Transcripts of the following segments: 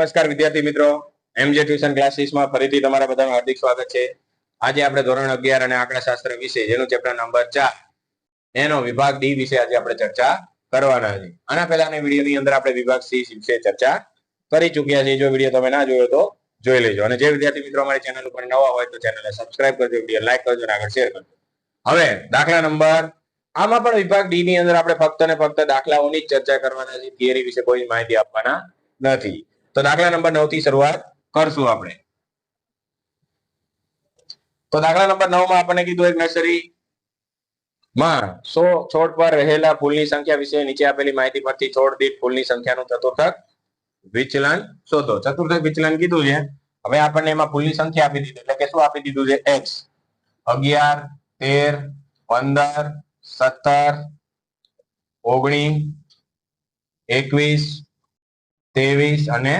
નમસ્કાર વિદ્યાર્થી મિત્રો. એમજે ટ્યુશન ક્લાસીસમાં ફરીથી તમારા બધાનું હાર્દિક સ્વાગત છે. આજે આપણે ધોરણ અગિયાર અને આંકડાશાસ્ત્ર વિશે, જેનું ચેપ્ટર નંબર ચાર, એનો વિભાગ ડી વિશે આજે આપણે ચર્ચા કરવાના છે. આના પહેલાના વિડીયોની અંદર આપણે વિભાગ સી વિશે ચર્ચા કરી ચૂક્યા છીએ. જો વીડિયો તમે ના જોયો તો જોઈ લેજો. અને જે વિદ્યાર્થી મિત્રો અમારી ચેનલ ઉપર નવા હોય તો ચેનલને સબસ્ક્રાઇબ કરજો, વીડિયો લાઈક કરજો અને આગળ શેર કરજો. હવે, દાખલા નંબર, આમાં પણ વિભાગ ડી ની અંદર આપણે ફક્ત ને ફક્ત દાખલાઓની જ ચર્ચા કરવાના છે થિયરી વિશે કોઈ માહિતી આપવાના નથી. તો દાખલા નંબર નવથી શરૂઆત કરશું આપણે. તો દાખલા નંબર નવમાં આપણને કીધું એક નર્સરી માં સો છોડ પર રહેલા ફૂલની સંખ્યા વિશે નીચે આપેલી માહિતી પરથી છોડ દીઠ ફૂલની સંખ્યાનું ચતુર્થક વિચલન શોધો. ચતુર્થક વિચલન કીધું છે. હવે આપણને એમાં ફૂલની સંખ્યા આપી દીધી. એટલે કે શું આપી દીધું છે? એક્સ અગિયાર, તેર, પંદર, સત્તર, ઓગણીસ, એકવીસ ત્રેવીસ અને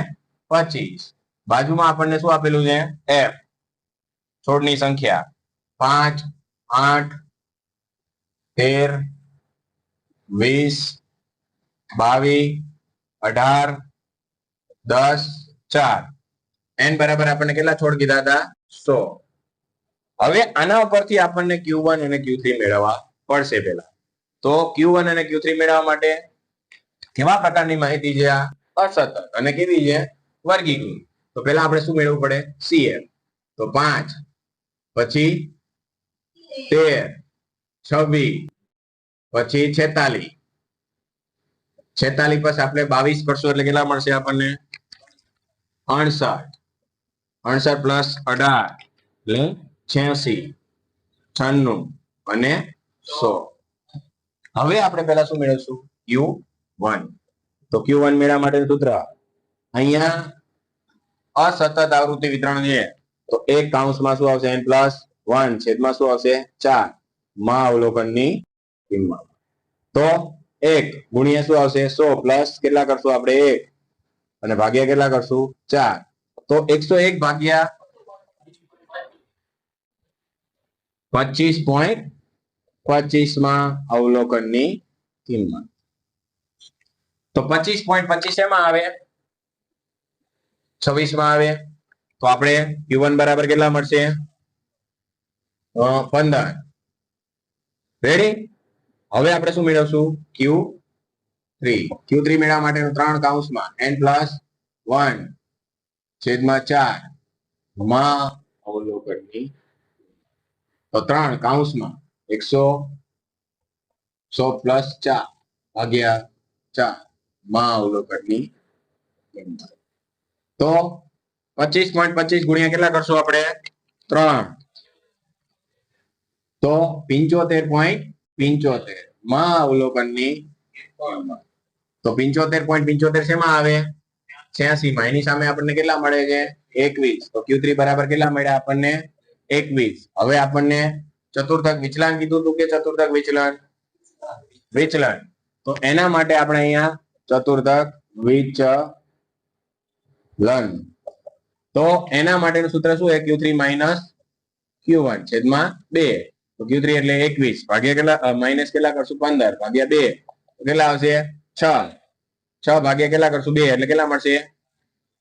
પચીસ. બાજુમાં આપણને શું આપેલું છે? એફ છોડની સંખ્યા. પાંચ, આઠ, તેર, વીસ, બાવીસ, અઢાર, દસ, ચાર. એન બરાબર આપણને કેટલા છોડ કીધા હતા? સો. હવે આના ઉપરથી આપણને ક્યુ વન અને ક્યુ થ્રી મેળવવા પડશે પેલા તો ક્યુ વન અને ક્યુ થ્રી મેળવવા માટે કેવા પ્રકારની માહિતી છે આ? અસતત. અને કેવી છે? વર્ગીકૃત. તો પેલા આપણે શું મેળવવું પડે? સીએફ તો પાંચ. પછી તેર. છવ્વીસ. પછી છેતાલીસ. છેતાલીસ પછી આપણે બાવીસ કરશું એટલે કેટલા મળશે આપણને? અણસઠ અણસઠ પ્લસ અઢાર. એટલે છ્યાસી. છન્નું. અને સો. હવે આપણે પહેલા શું મેળવશું? U one. તો ક્યુ વન મેળા માટે સૂત્ર. અહીંયા અસતત આવૃત્તિ વિતરણ છે. તો એક કાઉન્સમાં શું આવશે? એન પ્લસ વન છેદમાં શું આવશે? ચાર. માં અવલોકનની કિંમત. તો એક ગુણ્યા શું આવશે? સો પ્લસ કેટલા કરશું આપણે? એક. અને ભાગ્યા કેટલા કરશું? ચાર. તો એકસો એક ભાગ્યા પચીસ પોઈન્ટ પચીસમાં અવલોકનની કિંમત. તો પચીસ પોઈન્ટ પચીસ એમાં આવે? છવ્વીસમાં આવે? તો આપણે ક્યુ વન બરાબર કેટલા મળશે? પંદર. રેડી હવે આપણે શું મેળવશું? ક્યુ થ્રી ક્યુ થ્રી મેળવવા માટેનું ત્રણ કાઉન્સમાં એન પ્લસ વન છેદમાં ચારમાં અવલોકનની. તો ત્રણ કાઉન્સમાં એકસો સો પ્લસ ચાર ભાગ્યા ચાર. માં અવલોકનની કિંમત તો પચીસ પોઈન્ટ પચીસ ગુણ્યા કેટલા કરશું આપણે? ત્રણ. તો પિંચોતેર પોઈન્ટ પિંચોતેર. માં અવલોકનની તો પિંચોતેર પોઈન્ટ પિંચોતેર શેમાં આવે? છ્યાસી માં. એની સામે આપણને કેટલા મળે છે? એકવીસ. તો ક્યુ બરાબર કેટલા મળ્યા આપણને? એકવીસ. હવે આપણને ચતુર્થક વિચલન કીધું હતું કે ચતુર્થક વિચલન? વિચલન. તો એના માટે આપણે અહીંયા ચતુર્થક વિચલન તો એના માટેનું સૂત્ર શું? છે Q three minus Q one છેદમાં બે. તો ક્યુ થ્રી એટલે એકવીસ. ભાગ્યા કેટલા? માઇનસ કેટલા કરશું? પંદર. ભાગ્યા બે. કેટલા આવશે? છ. છ ભાગ્યા કેટલા કરશું? બે. એટલે કેટલા મળશે?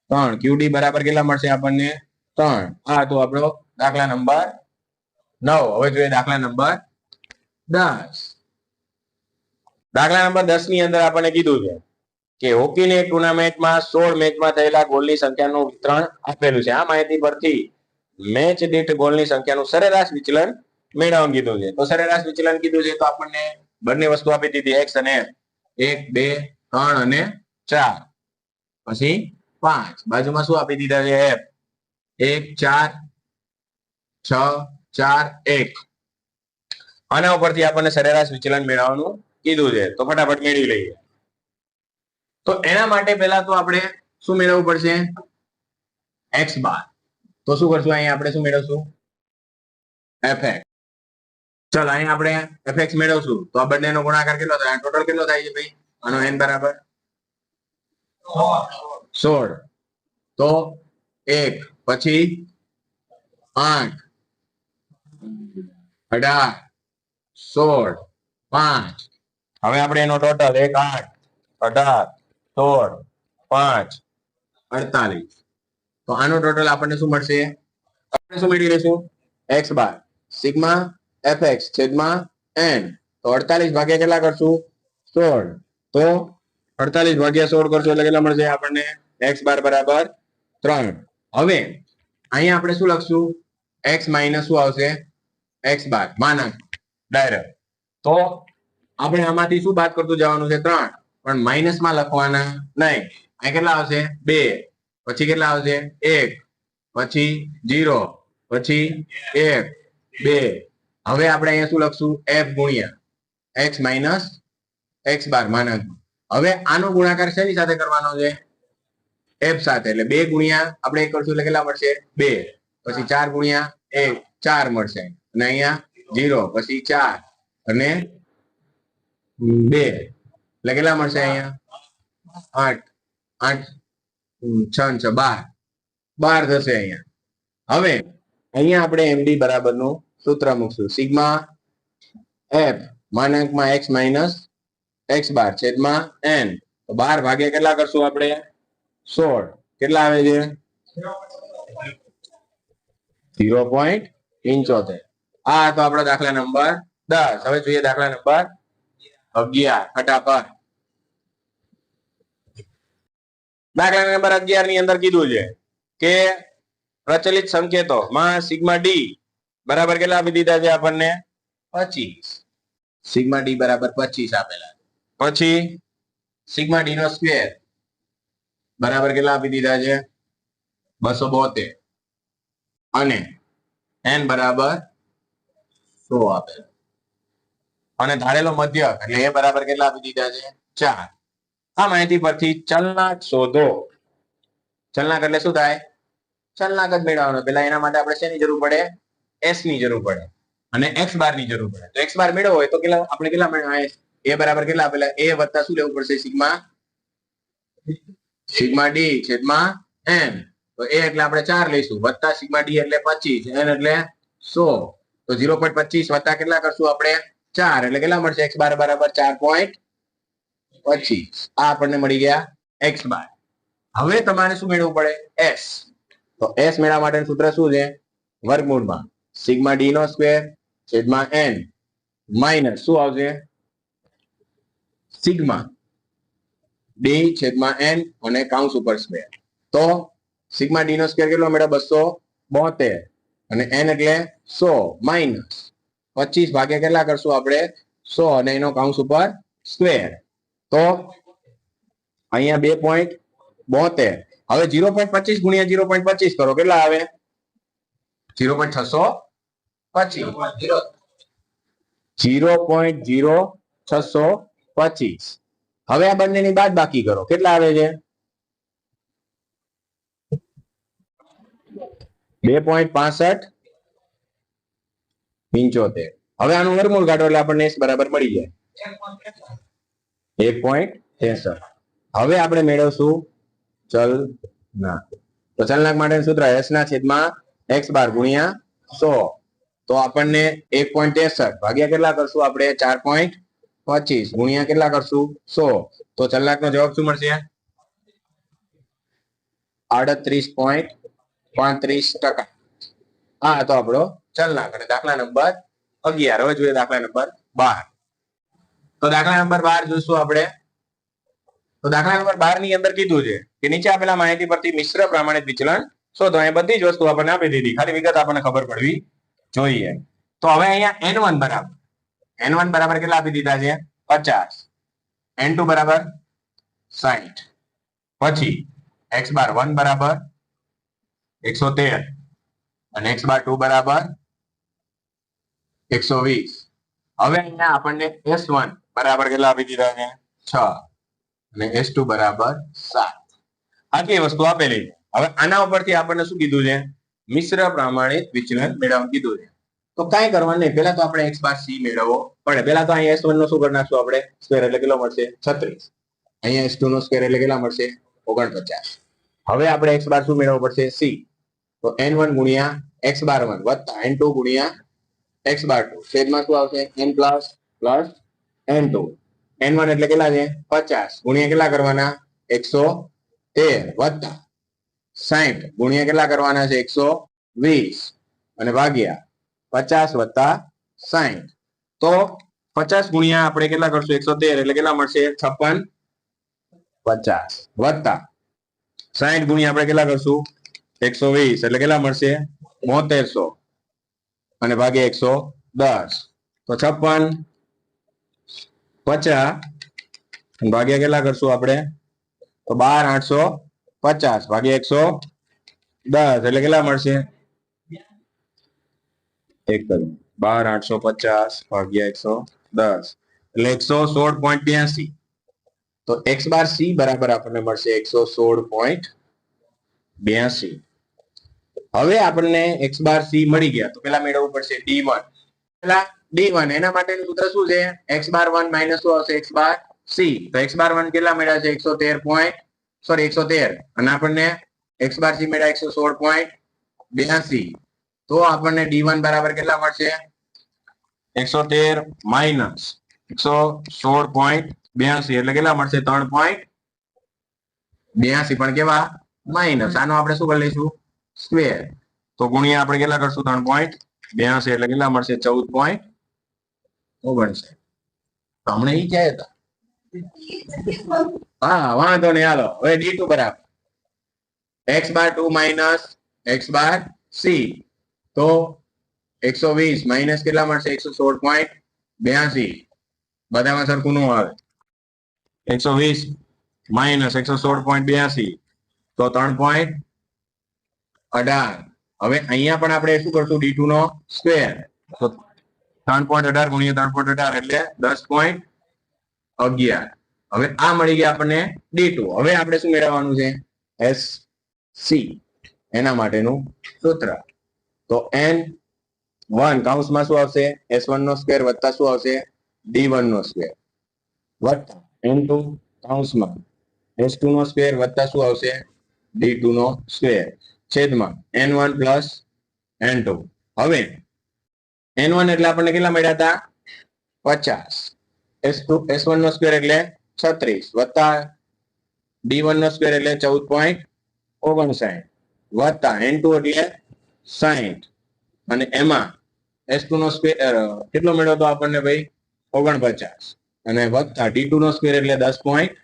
ત્રણ. ક્યુડી બરાબર કેટલા મળશે આપણને? ત્રણ. આ તો આપણો દાખલા નંબર નવ. હવે જોઈએ દાખલા નંબર દસ. દાખલા નંબર દસની અંદર આપણને કીધું છે. કે હોકીની ટુર્નામેન્ટમાં સોળ મેચમાં થયેલા ગોલની સંખ્યાનું વિતરણ આપેલું છે. આ માહિતી પરથી મેચ દીઠ ગોલની સંખ્યાનું સરેરાશ વિચલન મેળવવાનું કીધું છે. તો સરેરાશ વિચલન કીધું છે તો આપણને બંને વસ્તુ આપી દીધી એક્સ અને એક, બે, ત્રણ અને ચાર. પછી પાંચ. બાજુમાં શું આપી દીધા છે એફ એક, ચાર, છ, ચાર, એક. આના ઉપરથી આપણને સરેરાશ વિચલન મેળવવાનું કીધું છે. તો ફટાફટ મેળવી લઈએ. તો એના માટે પહેલા તો આપણે શું મેળવવું પડશે? X bar. તો શું કરશું? અહીંયા આપણે શું મેળવશું? એફએક્સ ચલ, અહીંયા આપણે એફએક્સ મેળવશું. તો આ બંનેનો ગુણાકાર કેટલો થાય? ટોટલ કેટલો થાય છે ભાઈ? આનો એન બરાબર? સોળ. તો એક, પછી આઠ. અઢાર. સોળ. પાંચ. હવે આપણે એનો ટોટલ એક, આઠ. અઢાર. સોળ, પાંચ, અડતાલીસ. તો આનો ટોટલ આપણને શું મળશે? આપણે શું મેળવી લેશું X bar, sigma F X છેદમાં એન. તો અડતાલીસ ભાગ્યા કેટલા કરશું? સોળ. તો અડતાલીસ ભાગ્યા સોળ કરશું એટલે કેટલા મળશે આપણને? એક્સ બાર બરાબર ત્રણ. હવે અહીંયા આપણે શું લખશું? એક્સ માઇનસ શું આવશે? X bar. માના ડાયરેક્ટ તો આપણે આમાંથી શું બાદ કરતું જવાનું છે? ત્રણ. પણ માઇનસમાં લખવાના નહીં. અહીં કેટલા આવશે? બે. પછી કેટલા આવશે? એક. પછી જીરો પછી એક. બે. હવે આપણે અહીંયા શું લખશું? એફ ગુણ્યા X minus X bar minus હવે આનો ગુણાકાર શેની સાથે કરવાનો છે? એફ સાથે. એટલે બે ગુણ્યા આપણે એક કરશું એટલે કેટલા મળશે? બે. પછી ચાર ગુણ્યા એક. ચાર મળશે. અને અહીંયા જીરો પછી ચાર. અને બે. એટલે કેટલા મળશે અહીંયા? આઠ. આઠ છ છ બાર. બાર થશે અહીંયા. હવે અહીંયા આપણે એમડી બરાબરનું સૂત્ર મૂકશું. સિગ્મા એફ માનાંકમાં એક્સ માઇનસ એક્સ બાર છેદમાં એન. તો બાર ભાગ્યા કેટલા કરશું આપણે? સોળ. કેટલા આવે છે? ઝીરો પોઈન્ટ પંચોતેર. આ તો આપણો દાખલા નંબર દસ. હવે જોઈએ દાખલા નંબર અગિયાર, ફટાફટ. દાખલા નંબર અગિયારની અંદર કીધું છે કે પ્રચલિત સંકેતો માં સિગ્મા ડી બરાબર કેટલા આપી દીધા છે આપણને? પચીસ. સિગ્મા ડી બરાબર પચીસ આપેલા પછી સિગ્મા ડી નો સ્ક્વેર બરાબર કેટલા આપી દીધા છે? બસો બોતેર. અને એન બરાબર સો આપેલ અને ધારેલો મધ્યક એટલે એ બરાબર કેટલા આપી દીધા છે? ચાર. આ માહિતી પરથી ચલનાક શોધો. ચલનાક એટલે શું થાય? ચલનાક જ મેળવવાનો. પેલા એના માટે આપણે શેની જરૂર પડે? એસની જરૂર પડે. અને એક્સ બારની જરૂર પડે. તો એક્સ બાર મેળવો હોય તો કેટલા, આપણે કેટલા મેળવવા? એ બરાબર કેટલા? આપેલા એ વત્તા શું લેવું પડશે? સિગ્મા? સિગ્મા ડી છેદમાં એન તો એ એટલે આપણે ચાર લઈશું. વત્તા સિગ્મા ડી એટલે પચીસ. એન એટલે સો. તો ઝીરો પોઈન્ટ પચીસ વત્તા કેટલા કરશું આપણે? ચાર, એટલે કેટલા મળશે? એક્સ બાર બરાબર ચાર પોઈન્ટ પચીસ. આ આપણને મળી ગયા એક્સ બાર. હવે તમારે શું મેળવવું પડે? એસ. તો એસ મેળવવા માટેનું સૂત્ર શું છે? વર્ગમૂળમાં. સિગ્મા ડી નો સ્ક્વેર છેદમાં એન. માઇનસ શું આવશે? સિગ્મા ડી છેદમાં એન અને કાઉન્સ ઉપર સ્ક્વેર. તો સિગ્મા ડી નો સ્ક્વેર કેટલો મેળવે બસો બોતેર. અને એન એટલે સો. માઇનસ પચીસ ભાગ્યા કેટલા કરશું આપણે? સો અને એનો કાઉન્સ ઉપર સ્ક્વેર તો અહીંયા બે પોઈન્ટ બોતેર. હવે જીરો પોઈન્ટ પચીસ ગુણ્યા જીરો પોઈન્ટ પચીસ કરો, કેટલા આવે? જીરો પોઈન્ટ છસો પચીસ. જીરો પોઈન્ટ જીરો છસો પચીસ. હવે આ બંનેની બાદ બાકી કરો, કેટલા આવે છે? બે પોઈન્ટ પાસઠ પિંચોતેર. હવે આનું વર્ગમૂળ કાઢો એટલે આપણને એસ બરાબર મળી જાય. એક પોઈન્ટ ત્રેસઠ હવે આપણે મેળવશું ચલ ના. તો ચલનાક માટેનું સૂત્ર એસ ના છેદમાં એક્સ બાર ગુણ્યા સો. તો આપણને એક પોઈન્ટ ત્રેસઠ ભાગ્યા કેટલા કરશું આપણે? ચાર પોઈન્ટ પચીસ. ગુણ્યા કેટલા કરશું? સો. તો ચલનાક નો જવાબ શું મળશે? આડત્રીસ પોઈન્ટ પાંત્રીસ ટકા. આ હતો આપણો ચલનાક અને દાખલા નંબર અગિયાર. હવે જોઈએ દાખલા નંબર બાર. તો દાખલા નંબર બાર જોઈશું આપણે. તો દાખલા નંબર બારની અંદર કીધું છે કે નીચે આપેલા માહિતી પરથી મિશ્ર પ્રમાણિત વિચલન શોધો. અહીં બધી જ વસ્તુ આપણને આપી દીધી. ખાલી વિગત આપણને ખબર પડવી જોઈએ. તો હવે અહીંયા એન વન બરાબર. એન વન બરાબર કેટલા આપી દીધા છે? પચાસ. એન ટુ બરાબર સાહીઠ પછી એક્સ બાર વન બરાબર એકસો તેર. અને એક્સ બાર ટુ બરાબર એકસો વીસ. હવે અહીંયા આપણને એસ વન બરાબર કેટલા આપી દીધા છે? છ. અને એસ ટુ બરાબર સાત. આટલી વસ્તુ આપેલી. છે હવે આના ઉપરથી આપણને શું કીધું છે? મિશ્ર પ્રમાણિત વિચલન મેળવવા કીધું છે. તો કાંઈ કરવાનું નહીં. પેલા તો આપણે એક્સ બાર સી મેળવવો પડે. પેલા તો અહીંયા એસ વન નો શું કરી નાખશું આપણે? સ્ક્વેર એટલે કેટલો મળશે? છત્રીસ. અહીંયા એસ ટુ નો સ્ક્વેર એટલે કેટલા મળશે? ઓગણપચાસ. હવે આપણે એક્સ બાર શું મેળવવો પડશે? સી. તો એન વન ગુણ્યા એક્સ બાર વન વત્તા એન ટુ ગુણ્યા એક્સ બાર ટુ છેદમાં શું આવશે? N plus plus N two N one એટલે કેટલા છે? પચાસ. ગુણ્યા કેટલા કરવાના? એકસો તેર વત્તા સાહીઠ ગુણ્યા કેટલા કરવાના છે? એકસો વીસ. અને ભાગ્યા પચાસ વત્તા સાહીઠ તો પચાસ ગુણ્યા આપણે કેટલા કરશું? એકસો તેર. એટલે કેટલા મળશે? છપ્પન પચાસ વત્તા સાહીઠ ગુણ્યા આપણે કેટલા કરશું? એકસો વીસ. એટલે કેટલા મળશે? બોતેરસો. અને ભાગે એકસો દસ. તો છપ્પન, પચાસ ભાગ્યા કેટલા કરશું આપણે? તો બાર, આઠસો પચાસ. ભાગ્યા એકસો દસ. એટલે કેટલા મળશે? એક કરું બાર, આઠસો પચાસ, ભાગ્યા એકસો દસ. એટલે એકસો સોળ પોઈન્ટ બ્યાસી. તો એક્સ બાર સી બરાબર આપણને મળશે એકસો સોળ પોઈન્ટ બ્યાસી. હવે આપણને એક્સ બાર સી મળી ગયા. તો પેલા મેળવવું પડશે ડી વન પેલા ડી વન એના માટેનું સૂત્ર શું છે? એક્સ બાર વન માઇનસ શું આવશે એક્સ બાર સી તો એક્સ બાર વન કેટલા મળ્યા છે? એકસો તેર પોઈન્ટ સોરી એકસો તેર. અને આપણને એક્સ બાર સી મળ્યા એકસો સોળ પોઈન્ટ બ્યાસી. તો આપણને ડી વન બરાબર કેટલા મળશે? એકસો તેર માઇનસ એકસો સોળ પોઈન્ટ બ્યાસી. એટલે કેટલા મળશે? ત્રણ પોઈન્ટ બ્યાસી. પણ કેવા? માઇનસ આનો આપણે શું કરી લઈશું? સ્ક્વેર તો ગુણ્યા આપણે કેટલા કરશું? ત્રણ પોઈન્ટ બ્યાસી એટલે કેટલા મળશે? ચૌદ પોઈન્ટ ઓગણસાઠ. હમણે ઈ ક્યાં હતા? હા, વાંધો નહીં. હાલો. હવે ડી ટુ બરાબર X bar two minus X bar C તો એકસો વીસ માઇનસ કેટલા મળશે? એકસો સોળ પોઈન્ટ બ્યાસી. બધામાં સરખું નું આવે. એકસો વીસ માઇનસ એકસો સોળ પોઈન્ટ બ્યાસી. તો ત્રણ પોઈન્ટ અઢાર. હવે અહીંયા પણ આપણે શું કરશું? ડી નો સ્ક્વેર. ત્રણ પોઈન્ટ અઢાર ગુણ્યા ત્રણ પોઈન્ટ અઢાર એટલે દસ પોઈન્ટ અગિયાર. હવે આ મળી ગયા આપણને ડી હવે આપણે શું મેળવવાનું છે? S C. એના માટેનું સૂત્ર. તો એન વન કાઉન્સમાં શું આવશે? એસ વન નો સ્ક્વેર વત્તા શું આવશે? ડી વન નો સ્ક્વેર. વત્તા. એન ટુ કાઉન્સમાં. એસ ટુ નો સ્ક્વેર વત્તા શું આવશે? ડી ટુ નો સ્ક્વેર. છેદમાં N one plus N two હવે એન વન એટલે આપણને કેટલા મળ્યા હતા? પચાસ. એસ ટુ એસ વન નો સ્ક્વેર એટલે છત્રીસ. વત્તા ડી વન નો સ્ક્વેર એટલે ચૌદ પોઈન્ટ ઓગણસાઠ. વત્તા એન ટુ એટલે સાહીઠ. અને એમાં એસ ટુ નો સ્ક્વેર કેટલો મળ્યો હતો આપણને ભાઈ? ઓગણપચાસ. અને વત્તા ડી ટુ નો સ્ક્વેર એટલે દસ પોઈન્ટ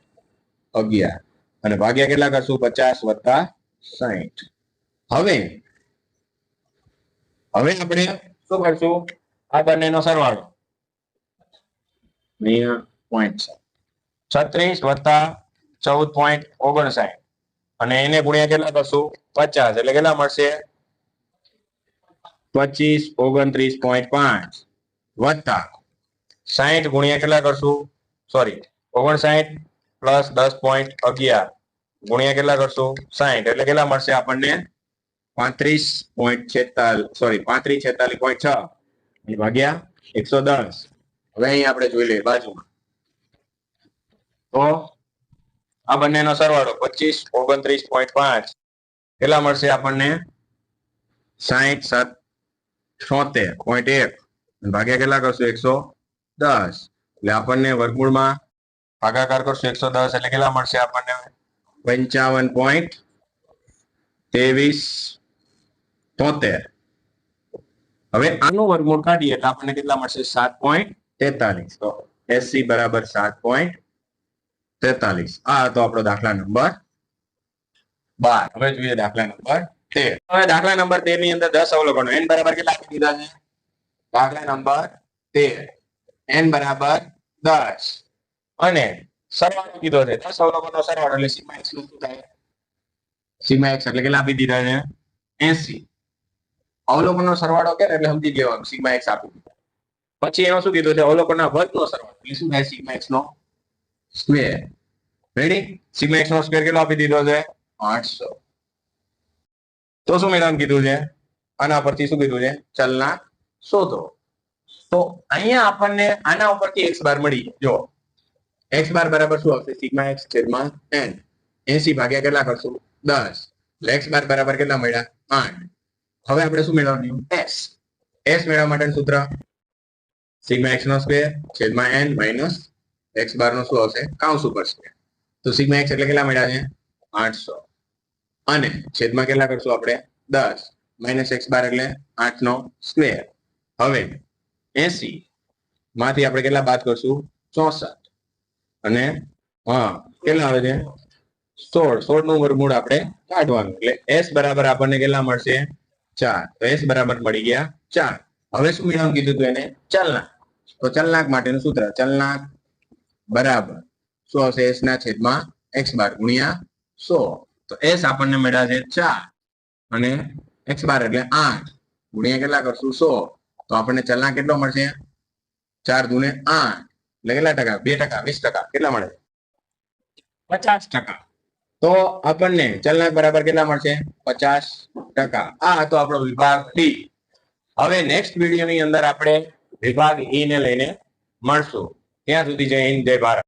અગિયાર. અને ભાગ્યા કેટલા કરશું? પચાસ વત્તા સાહીઠ. હવે હવે આપણે શું કરશું? આ બંનેનો સરવાળો. અહીંયા પોઈન્ટ છત્રીસ વત્તા ચૌદ પોઈન્ટ ઓગણસાઠ. અને એને ગુણ્યા કેટલા કરશું? પચાસ. એટલે કેટલા મળશે? પચીસ ઓગણત્રીસ પોઈન્ટ પાંચ. વત્તા સાહીઠ ગુણ્યા કેટલા કરશું? સોરી ઓગણસાઠ પ્લસ દસ પોઈન્ટ અગિયાર. ગુણ્યા કેટલા કરશું? સાહીઠ એટલે કેટલા મળશે આપણને? પાંત્રીસ પોઈન્ટ છેતાલીસ સોરી પાંત્રીસ, છેતાલીસ પોઈન્ટ છ. ભાગ્યા એકસો દસ. હવે અહીં આપણે જોઈ લઈએ બાજુમાં. તો આ બંનેનો સરવાળો પચીસ, ઓગણત્રીસ પોઈન્ટ પાંચ. કેટલા મળશે આપણને? સાહીઠ સાત, છોતેર પોઈન્ટ એક. ભાગ્યા કેટલા કરશું? એકસો દસ. એટલે આપણને વર્ગમૂળમાં ભાગાકાર કરશું એકસો દસ, એટલે કેટલા મળશે આપણને? પંચાવન પોઈન્ટ ત્રેવીસ તોતેર. હવે આનું વર્ગમૂળ કાઢીએ એટલે આપણને કેટલા મળશે? સાત પોઈન્ટ તેતાલીસ. તો એસસી બરાબર સાત પોઈન્ટ તેતાલીસ. આ હતો આપણો દાખલા નંબર બાર. હવે જોઈએ દાખલા નંબર તેર. હવે દાખલા નંબર તેરની અંદર દસ અવલોકનો. એન બરાબર કેટલા આપી દીધા છે? દાખલા નંબર તેર. એન બરાબર દસ. અને સરવાળો કીધો છે. દસ અવલોકનો સરવાળો એટલે સીમા એક્સનું શું થાય? સીમા એક્સ એટલે કેટલા આપી દીધા છે? એસી. અવલોકનનો સરવાળો કે એટલે સમજી લેવાનું સિગ્મા એક્સ આપી. દીધો પછી એમાં શું કીધું છે? અવલોકનના વર્ગનો સરવાળો. એટલે શું થાય? સિગ્મા એક્સ નો સ્ક્વેર. રેડી સિગ્મા એક્સ નો સ્ક્વેર કેટલો આપી દીધો છે? આઠસો. તો શું મેડમ કીધું છે? આના પરથી શું કીધું છે? ચલના શોધો. તો અહીંયા આપણને આના ઉપરથી એક્સ બાર મળી જો એક્સ બાર બરાબર શું આવશે? સિગ્મા એક્સ છેદમાં એન એસી ભાગ્યા કેટલા કરશું? દસ. એટલે એક્સ બાર બરાબર કેટલા મળ્યા? આઠ. હવે આપણે શું મેળવવાનું? એસ એસ મેળવવા માટેનું સૂત્ર? સિગ્મા x નો સ્ક્વેર છેદમાં એન માઇનસ એક્સ બાર નો શું આવશે? કાઉન્સ ઉપર સ્ક્વેર. તો સિગ્મા એક્સ એટલે કેટલા મળ્યા છે? આઠસો. અને છેદમાં કેટલા કરશું આપણે? દસ. માઇનસ એક્સ બાર એટલે 8 નો સ્ક્વેર. હવે 80 માંથી આપણે કેટલા બાદ કરશું? ચોસઠ. અને હા, કેટલા આવે છે? સોળ. સોળનું વર્ગમૂળ આપણે કાઢવાનું. એટલે એસ બરાબર આપણને કેટલા મળશે? ચાર. તો એસ બરાબર મળી ગયા ચાર. હવે શું મેળવવાનું કીધું હતું એને? ચલનાક. તો ચલનાક માટેનું સૂત્ર. ચલનાક બરાબર શું આવશે એસ ના છેદમાં એક્સ બાર ગુણ્યા સો. તો એસ આપણને મળ્યા ચાર. અને એક્સ બાર એટલે આઠ. ગુણ્યા કેટલા કરશું? સો. તો આપણને ચલનાક કેટલો મળશે? ચાર દુને આઠ. એટલે કેટલા ટકા? બે ટકા, વીસ ટકા. કેટલા મળે? પચાસ ટકા. તો આપણને ચલના બરાબર કેટલા મળશે? પચાસ ટકા. આ હતો આપણો વિભાગ ડી હવે નેક્સ્ટ વિડીયોની અંદર આપણે વિભાગ ઈ ને લઈને મળશું. ત્યાં સુધી જય હિન્દ, જય ભારત.